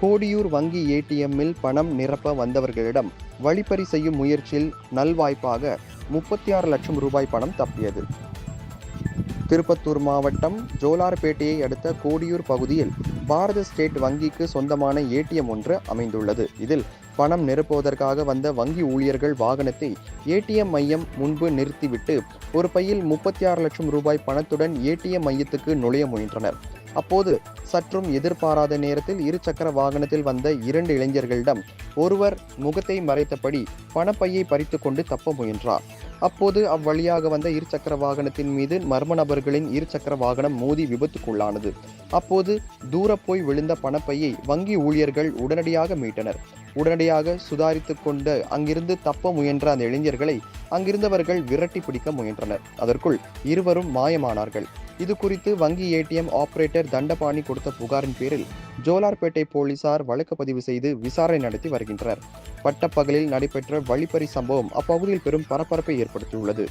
கோடியூர் வங்கி ஏடிஎம்மில் பணம் நிரப்ப வந்தவர்களிடம் வழிப்பறி செய்யும் முயற்சியில் நல்வாய்ப்பாக முப்பத்தி ஆறு லட்சம் ரூபாய் பணம் தப்பியது. திருப்பத்தூர் மாவட்டம் ஜோலார்பேட்டையை அடுத்த கோடியூர் பகுதியில் பாரத ஸ்டேட் வங்கிக்கு சொந்தமான ஏடிஎம் ஒன்று அமைந்துள்ளது. இதில் பணம் நிரப்புவதற்காக வந்த வங்கி ஊழியர்கள் வாகனத்தை ஏடிஎம் மையம் முன்பு நிறுத்திவிட்டு ஒரு பையில் முப்பத்தி ஆறு லட்சம் ரூபாய் பணத்துடன் ஏடிஎம் மையத்துக்கு நுழைய முயன்றனர். அப்போது சற்றும் எதிர்பாராத நேரத்தில் இருசக்கர வாகனத்தில் வந்த இரண்டு இளைஞர்களிடம் ஒருவர் முகத்தை மறைத்தபடி பணப்பையை பறித்து கொண்டு தப்ப முயன்றார். அப்போது அவ்வழியாக வந்த இருசக்கர வாகனத்தின் மீது மர்ம நபர்களின் இருசக்கர வாகனம் மோதி விபத்துக்குள்ளானது. அப்போது தூர போய் விழுந்த பணப்பையை வங்கி ஊழியர்கள் உடனடியாக மீட்டனர். உடனடியாக சுதாரித்து கொண்டு அங்கிருந்து தப்ப முயன்ற அந்த இளைஞர்களை அங்கிருந்தவர்கள் விரட்டி பிடிக்க முயன்றனர். அதற்குள் இருவரும் மாயமானார்கள். இது குறித்து வங்கி ஏடிஎம் ஆபரேட்டர் தண்டபாணி கொடுத்த புகாரின் பேரில் ஜோலார்பேட்டை போலீசார் வழக்கு பதிவு செய்து விசாரணை நடத்தி வருகின்றனர். பட்டப்பகலில் நடைபெற்ற வழிப்பறி சம்பவம் அப்பகுதியில் பெரும் பரபரப்பை ஏற்படுத்தியுள்ளது.